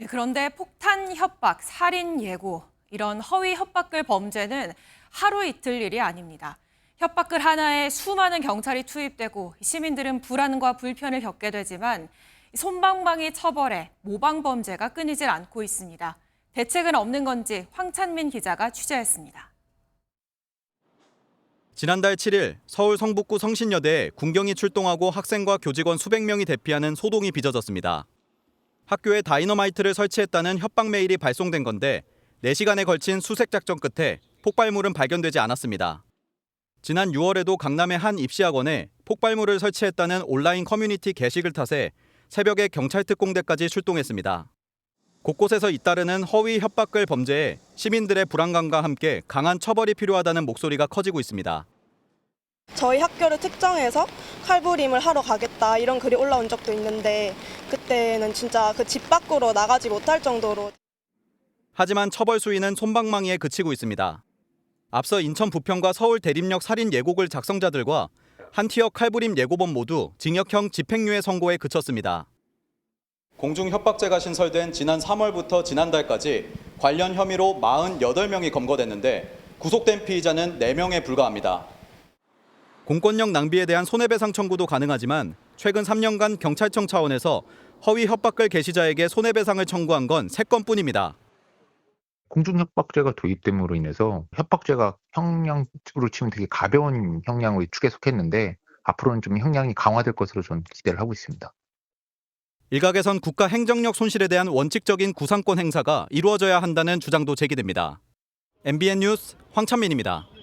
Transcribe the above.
예, 그런데 폭탄 협박, 살인 예고, 이런 허위 협박글 범죄는 하루 이틀 일이 아닙니다. 협박글 하나에 수많은 경찰이 투입되고 시민들은 불안과 불편을 겪게 되지만 손방망이 처벌에 모방 범죄가 끊이질 않고 있습니다. 대책은 없는 건지 황찬민 기자가 취재했습니다. 지난달 7일 서울 성북구 성신여대에 군경이 출동하고 학생과 교직원 수백 명이 대피하는 소동이 빚어졌습니다. 학교에 다이너마이트를 설치했다는 협박 메일이 발송된 건데 4시간에 걸친 수색 작전 끝에 폭발물은 발견되지 않았습니다. 지난 6월에도 강남의 한 입시학원에 폭발물을 설치했다는 온라인 커뮤니티 게시글 탓에 새벽에 경찰 특공대까지 출동했습니다. 곳곳에서 잇따르는 허위 협박글 범죄에 시민들의 불안감과 함께 강한 처벌이 필요하다는 목소리가 커지고 있습니다. 저희 학교를 특정해서 칼부림을 하러 가겠다 이런 글이 올라온 적도 있는데 그때는 진짜 그 집 밖으로 나가지 못할 정도로 하지만 처벌 수위는 솜방망이에 그치고 있습니다. 앞서 인천 부평과 서울 대림역 살인 예고글 작성자들과 한티어 칼부림 예고범 모두 징역형 집행유예 선고에 그쳤습니다. 공중 협박죄가 신설된 지난 3월부터 지난달까지 관련 혐의로 48명이 검거됐는데 구속된 피의자는 4명에 불과합니다. 공권력 낭비에 대한 손해배상 청구도 가능하지만 최근 3년간 경찰청 차원에서 허위 협박글 게시자에게 손해배상을 청구한 건 3건뿐입니다. 공중협박죄가 도입됨으로 인해서 협박죄가 형량으로 치면 되게 가벼운 형량의 축에 속했는데 앞으로는 좀 형량이 강화될 것으로 저는 기대를 하고 있습니다. 일각에선 국가 행정력 손실에 대한 원칙적인 구상권 행사가 이루어져야 한다는 주장도 제기됩니다. MBN 뉴스 황찬민입니다.